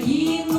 Україна.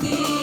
You.